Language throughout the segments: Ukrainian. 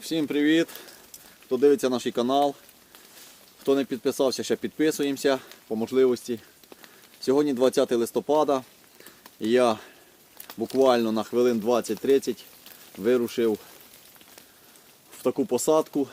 Так, всім привіт. Хто дивиться наш канал. Хто не підписався, ще підписуємося по можливості. Сьогодні 20 листопада. І я буквально на хвилин 20-30 вирушив в таку посадку,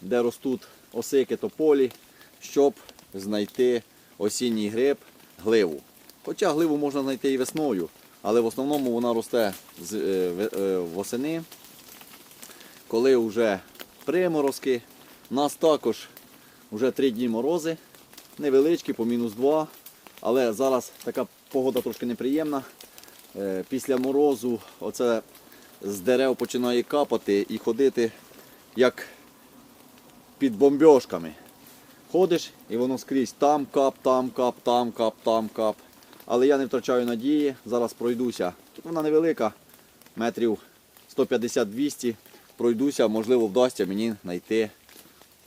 де ростуть осики тополі, щоб знайти осінній гриб, гливу. Хоча гливу можна знайти і весною, але в основному вона росте з, е, е, восени коли вже приморозки. У нас також вже три дні морози, невеличкі, по мінус 2. Але зараз така погода трошки неприємна. Е, Після морозу оце з дерев починає капати і ходити як під бомбьошками. Ходиш і воно скрізь там кап, там кап, там кап, там кап. Але я не втрачаю надії, зараз пройдуся. Тут вона невелика, метрів 150-200. Пройдуся, можливо, вдасться мені знайти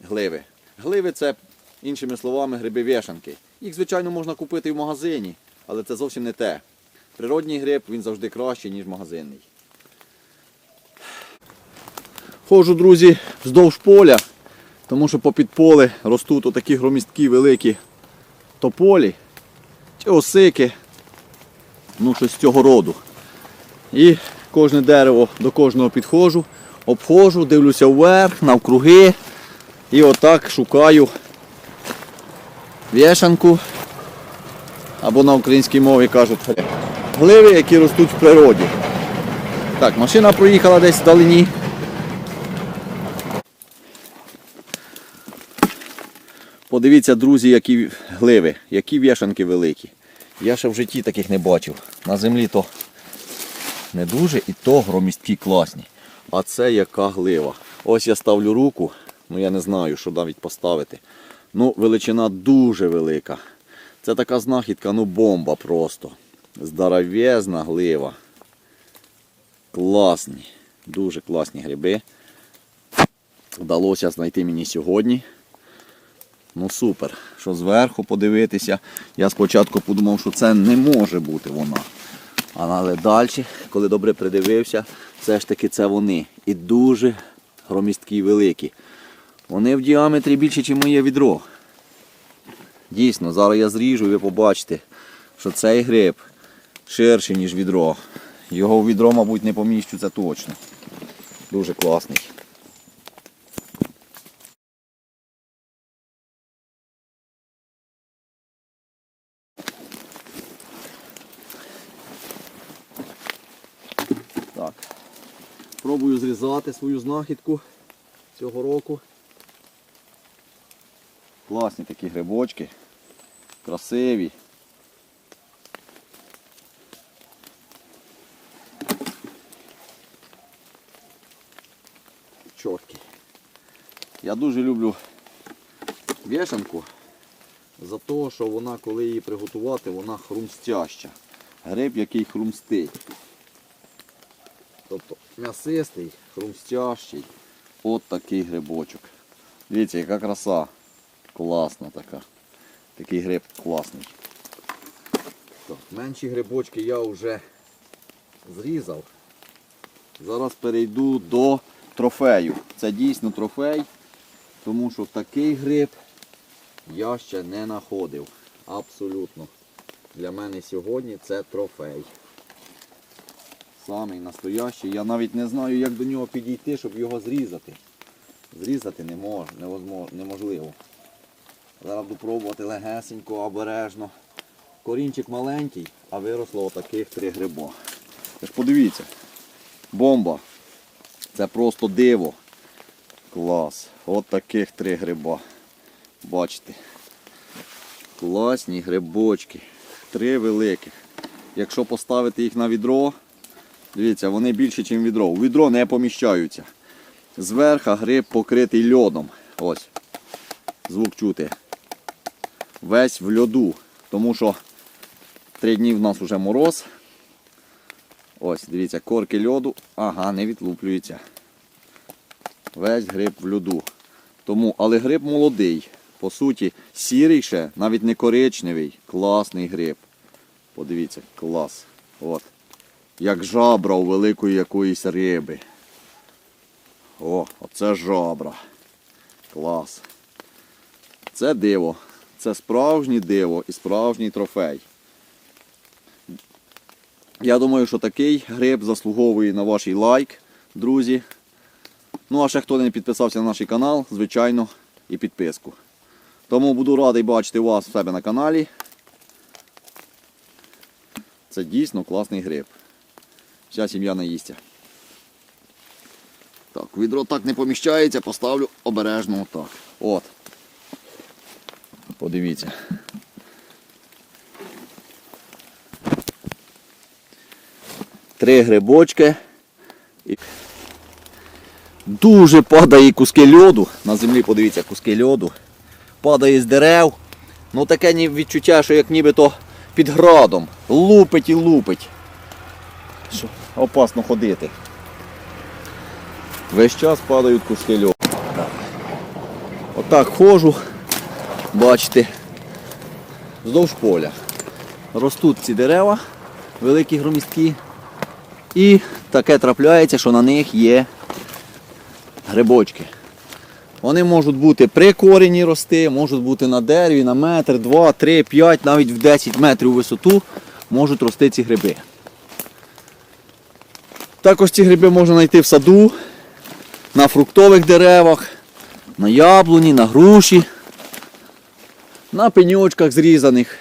гливи. Гливи це, іншими словами, гриби вішанки. Їх, звичайно, можна купити в магазині, але це зовсім не те. Природній гриб він завжди кращий, ніж магазинний. Ходжу, друзі, вздовж поля, тому що попід поле ростуть отакі громісткі великі тополі чи осики, ну щось з цього роду. І кожне дерево до кожного підходжу, обходжу, дивлюся вверх, навкруги. І отак шукаю вішанку. Або на українській мові кажуть гливи, які ростуть в природі. Так, машина проїхала десь вдалині. Подивіться, друзі, які гливи, які вішанки великі. Я ще в житті таких не бачив. На землі то не дуже і то громісткі класні. А це яка глива. Ось я ставлю руку, ну я не знаю, що навіть поставити. Ну, величина дуже велика. Це така знахідка, ну бомба просто. Здоровезна глива. Класні, дуже класні гриби. Вдалося знайти мені сьогодні. Ну супер, що зверху подивитися. Я спочатку подумав, що це не може бути вона. Але далі, коли добре придивився, все ж таки це вони. І дуже громісткі великі. Вони в діаметрі більше, ніж моє відро. Дійсно, зараз я зріжу і ви побачите, що цей гриб ширший, ніж відро. Його в відро, мабуть, не поміщу, це точно. Дуже класний. Так. Пробую зрізати свою знахідку цього року. Класні такі грибочки. Красиві. Чоткі. Я дуже люблю вішанку за те, що вона, коли її приготувати, вона хрумстяща. Гриб, який хрумстить. Тобто м'ясистий, хрумстящий. От такий грибочок. Дивіться, яка краса. Класна така. Такий гриб класний. Менші грибочки я вже зрізав. Зараз перейду до трофею. Це дійсно трофей, тому що такий гриб я ще не знаходив. Абсолютно. Для мене сьогодні це трофей. Самий настоящий. Я навіть не знаю, як до нього підійти, щоб його зрізати. Зрізати не мож, неможливо. Зараз буду пробувати легесенько, обережно. Корінчик маленький, а виросло отаких три гриба. Тож подивіться. Бомба. Це просто диво. Клас. От таких три гриба. Бачите. Класні грибочки. Три великих. Якщо поставити їх на відро, Дивіться, вони більше, ніж відро. У відро не поміщаються. Зверху гриб покритий льодом. Ось. Звук чути. Весь в льоду. Тому що три дні в нас вже мороз. Ось, дивіться, корки льоду. Ага, не відлуплюється. Весь гриб в льоду. Тому, але гриб молодий. По суті, сірий ще, навіть не коричневий. Класний гриб. Подивіться, клас. От як жабра у великої якоїсь риби. О, оце жабра. Клас. Це диво. Це справжнє диво і справжній трофей. Я думаю, що такий гриб заслуговує на ваш лайк, друзі. Ну, а ще хто не підписався на наш канал, звичайно, і підписку. Тому буду радий бачити вас в себе на каналі. Це дійсно класний гриб. Вся сім'я наїсться. Так, відро так не поміщається, поставлю обережно отак. От. Подивіться. Три грибочки. Дуже падає куски льоду. На землі подивіться куски льоду. Падає з дерев. Ну таке відчуття, що як нібито під градом. Лупить і лупить. Що опасно ходити. Весь час падають куски льоду. Отак ходжу, бачите, вздовж поля. Ростуть ці дерева, великі громістки. І таке трапляється, що на них є грибочки. Вони можуть бути при корені рости, можуть бути на дереві, на метр, два, три, п'ять, навіть в 10 метрів висоту можуть рости ці гриби. Також ці гриби можна знайти в саду, на фруктових деревах, на яблуні, на груші, на пеньочках зрізаних.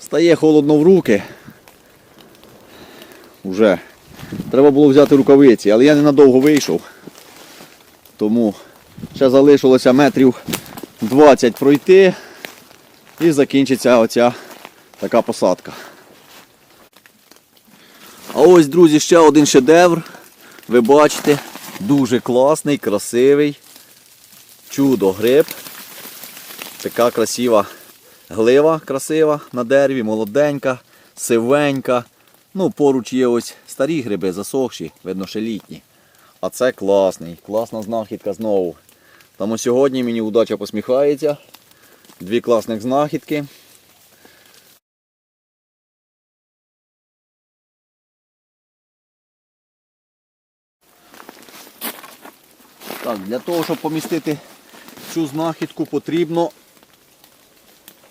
Стає холодно в руки. Уже. Треба було взяти рукавиці, але я ненадовго вийшов. Тому ще залишилося метрів 20 пройти і закінчиться оця така посадка. А ось, друзі, ще один шедевр. Ви бачите, дуже класний, красивий. Чудо гриб. Така красива глива красива на дереві, молоденька, сивенька. Ну, поруч є ось старі гриби, засохші, видно, ще літні. А це класний, класна знахідка знову. Тому сьогодні мені удача посміхається. Дві класних знахідки. Для того, щоб помістити цю знахідку, потрібно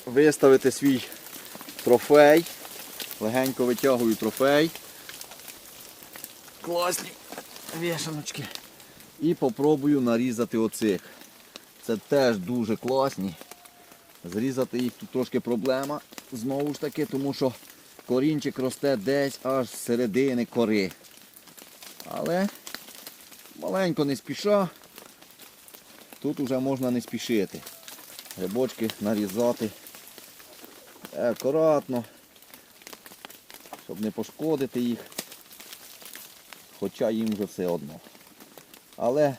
виставити свій трофей. Легенько витягую трофей. Класні вішаночки. І попробую нарізати оцих. Це теж дуже класні. Зрізати їх тут трошки проблема. Знову ж таки, тому що корінчик росте десь аж з середини кори. Але маленько не спіша. Тут вже можна не спішити. Грибочки нарізати акуратно, щоб не пошкодити їх. Хоча їм вже все одно. Але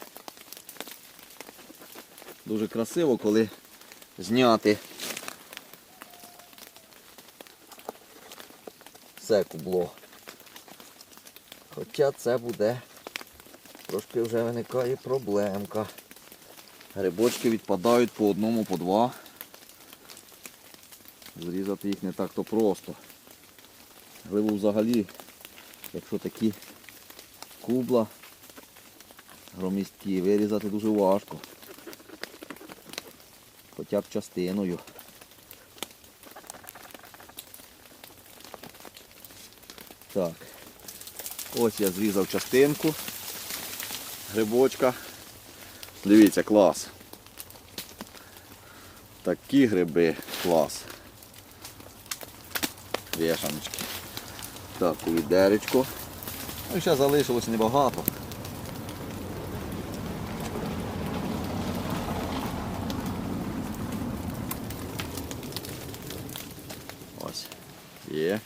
дуже красиво, коли зняти все кубло. Хоча це буде трошки вже виникає проблемка. Грибочки відпадають по одному, по два. Зрізати їх не так то просто. Гливу взагалі, якщо такі кубла громісткі, вирізати дуже важко. Хоча б частиною. Так. Ось я зрізав частинку грибочка. Дивіться, клас. Такі гриби клас. Вішаночки. Так, у відеречко. Ну ще залишилось небагато. Ось. Є.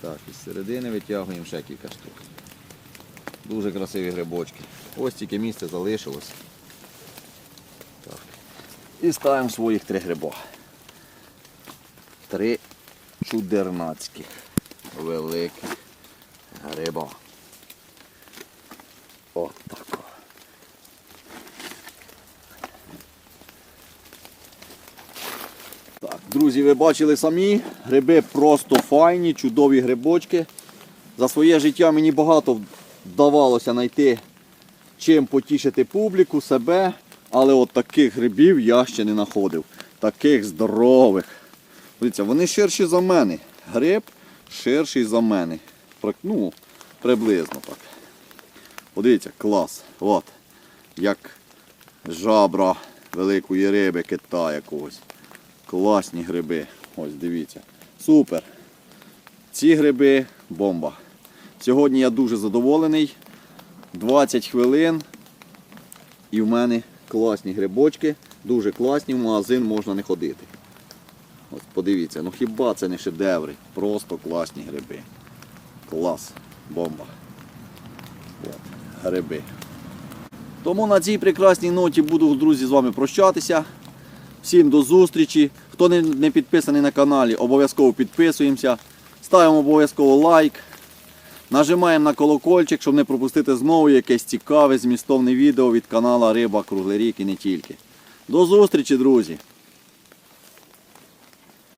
Так, із середини витягуємо ще кілька штук. Дуже красиві грибочки. Ось тільки місце залишилось. Так. І ставимо своїх три гриба. Три чудернацьких великих гриба так. Так, друзі, ви бачили самі, гриби просто файні, чудові грибочки. За своє життя мені багато вдавалося знайти чим потішити публіку, себе, але от таких грибів я ще не знаходив. Таких здорових. Дивіться, вони ширші за мене. Гриб ширший за мене. Ну, приблизно так. Подивіться, клас. От. Як жабра великої риби, кита якогось. Класні гриби. Ось дивіться. Супер. Ці гриби бомба. Сьогодні я дуже задоволений. 20 хвилин. І в мене класні грибочки. Дуже класні, в магазин можна не ходити. Ось подивіться, ну хіба це не шедеври? Просто класні гриби. Клас. Бомба. От, гриби. Тому на цій прекрасній ноті буду, друзі, з вами прощатися. Всім до зустрічі. Хто не, підписаний на каналі, обов'язково підписуємося. Ставимо обов'язково лайк. Нажимаємо на колокольчик, щоб не пропустити знову якесь цікаве змістовне відео від канала Риба Круглий рік і не тільки. До зустрічі, друзі!